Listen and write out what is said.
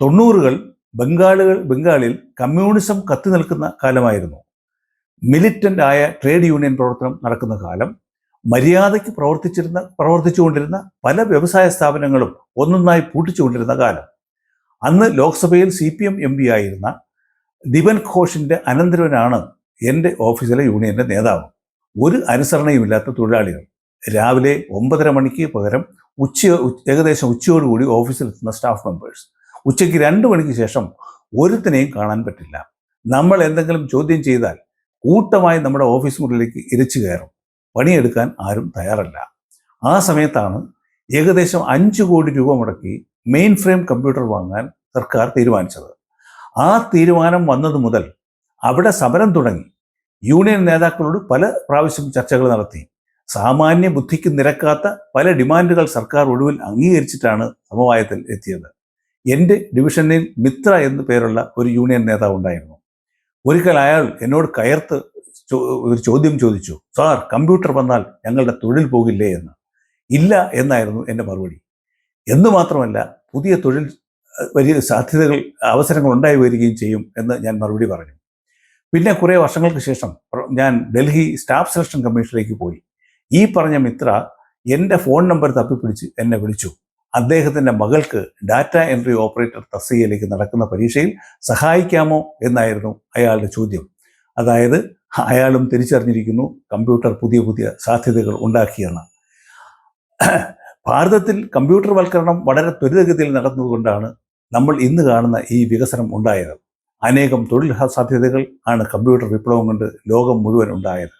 തൊണ്ണൂറുകൾ ബംഗാളുകൾ ബംഗാളിൽ കമ്മ്യൂണിസം കത്തി നിൽക്കുന്ന കാലമായിരുന്നു. മിലിറ്റന്റ് ആയ ട്രേഡ് യൂണിയൻ പ്രവർത്തനം നടക്കുന്ന കാലം മര്യാദയ്ക്ക് പ്രവർത്തിച്ചിരുന്ന പ്രവർത്തിച്ചുകൊണ്ടിരുന്ന പല വ്യവസായ സ്ഥാപനങ്ങളും ഒന്നൊന്നായി പൂട്ടിച്ചുകൊണ്ടിരുന്ന കാലം. അന്ന് ലോക്സഭയിൽ C P M M P ആയിരുന്ന ദിവൻ ഘോഷിന്റെ അനന്തരവനാണ് എന്റെ ഓഫീസിലെ യൂണിയന്റെ നേതാവ്. ഒരു അനുസരണയുമില്ലാത്ത തൊഴിലാളികൾ. രാവിലെ ഒമ്പതര മണിക്ക് പകരം ഉച്ച ഏകദേശം ഉച്ചയോടുകൂടി ഓഫീസിലെത്തുന്ന സ്റ്റാഫ് മെമ്പേഴ്സ്. ഉച്ചയ്ക്ക് രണ്ട് മണിക്ക് ശേഷം ഒരുത്തിനെയും കാണാൻ പറ്റില്ല. നമ്മൾ എന്തെങ്കിലും ചോദ്യം ചെയ്താൽ കൂട്ടമായി നമ്മുടെ ഓഫീസ് മുറിയിലേക്ക് ഇരച്ചു കയറും. പണിയെടുക്കാൻ ആരും തയ്യാറല്ല. ആ സമയത്താണ് ഏകദേശം അഞ്ച് കോടി രൂപ മുടക്കി മെയിൻ ഫ്രെയിം കമ്പ്യൂട്ടർ വാങ്ങാൻ സർക്കാർ തീരുമാനിച്ചത്. ആ തീരുമാനം വന്നത് മുതൽ അവിടെ സമരം തുടങ്ങി. യൂണിയൻ നേതാക്കളോട് പല പ്രാവശ്യം ചർച്ചകൾ നടത്തി. സാമാന്യ ബുദ്ധിക്ക് നിരക്കാത്ത പല ഡിമാൻഡുകൾ സർക്കാർ ഒടുവിൽ അംഗീകരിച്ചിട്ടാണ് സമവായത്തിൽ എത്തിയത്. എന്റെ ഡിവിഷനിൽ മിത്ര എന്നു പേരുള്ള ഒരു യൂണിയൻ നേതാവ് ഉണ്ടായിരുന്നു. ഒരിക്കൽ അയാൾ എന്നോട് കയർത്ത് ഒരു ചോദ്യം ചോദിച്ചു സാർ കമ്പ്യൂട്ടർ വന്നാൽ ഞങ്ങളുടെ തൊഴിൽ പോകില്ലേ എന്ന്? ഇല്ല എന്നായിരുന്നു എന്റെ മറുപടി. എന്ന് മാത്രമല്ല പുതിയ തൊഴിൽ വലിയ സാധ്യതകൾ അവസരങ്ങൾ ഉണ്ടായി വരികയും ചെയ്യും എന്ന് ഞാൻ മറുപടി പറഞ്ഞു. പിന്നെ കുറേ വർഷങ്ങൾക്ക് ശേഷം ഞാൻ ഡൽഹി സ്റ്റാഫ് സെലക്ഷൻ കമ്മീഷനിലേക്ക് പോയി. ഈ പറഞ്ഞ മിത്ര എന്റെ ഫോൺ നമ്പർ തപ്പിപ്പിടിച്ച് എന്നെ വിളിച്ചു. അദ്ദേഹത്തിന്റെ മകൾക്ക് ഡാറ്റ എൻട്രി ഓപ്പറേറ്റർ തസ്തികയിലേക്ക് നടക്കുന്ന പരീക്ഷയിൽ സഹായിക്കാമോ എന്നായിരുന്നു അയാളുടെ ചോദ്യം. അതായത് അയാളും തിരിച്ചറിഞ്ഞിരിക്കുന്നു കമ്പ്യൂട്ടർ പുതിയ പുതിയ സാധ്യതകൾ ഉണ്ടാക്കിയെന്ന്. ഭാരതത്തിൽ കമ്പ്യൂട്ടർ വൽക്കരണം വളരെ ത്വരിതഗതിയിൽ നടന്നതുകൊണ്ടാണ് നമ്മൾ ഇന്ന് കാണുന്ന ഈ വികസനം ഉണ്ടായത്. അനേകം തൊഴിൽ സാധ്യതകൾ ആണ് കമ്പ്യൂട്ടർ വിപ്ലവം കൊണ്ട് ലോകം മുഴുവൻ ഉണ്ടായത്.